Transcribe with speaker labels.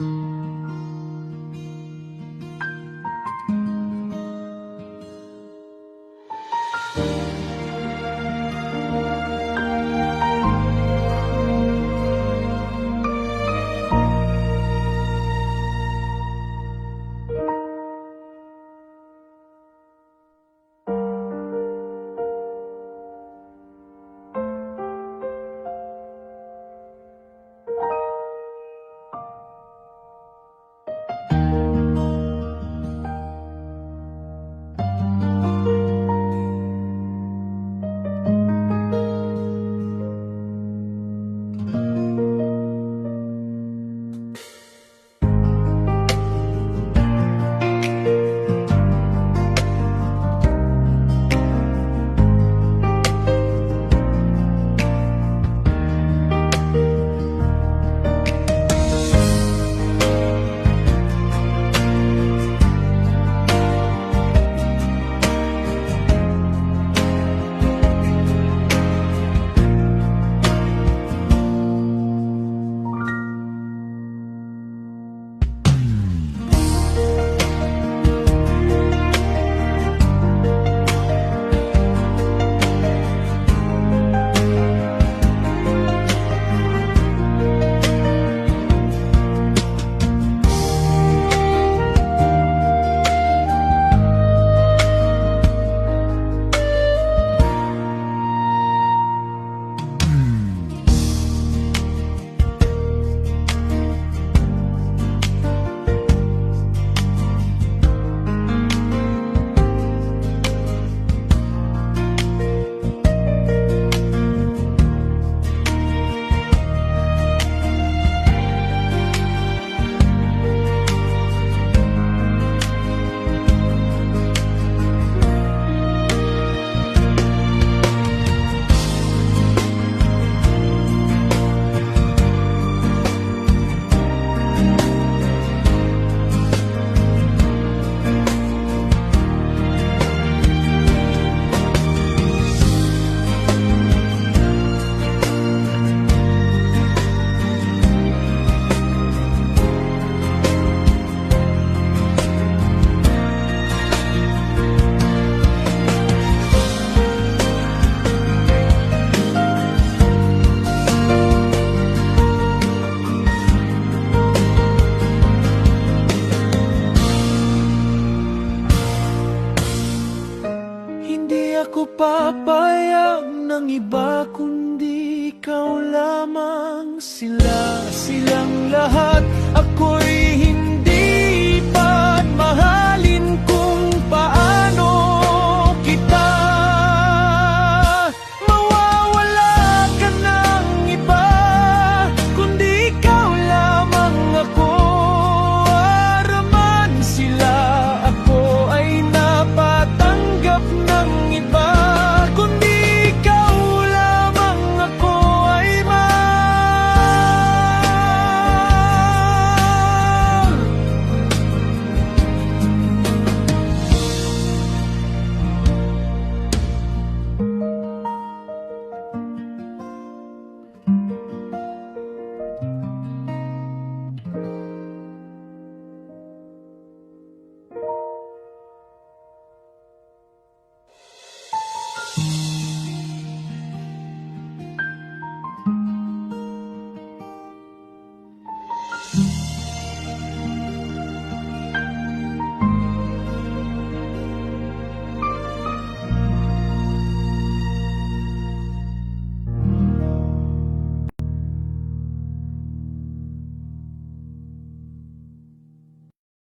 Speaker 1: Thank you. Ako papayag ng iba kundi ikaw lamang sila. Silang lahat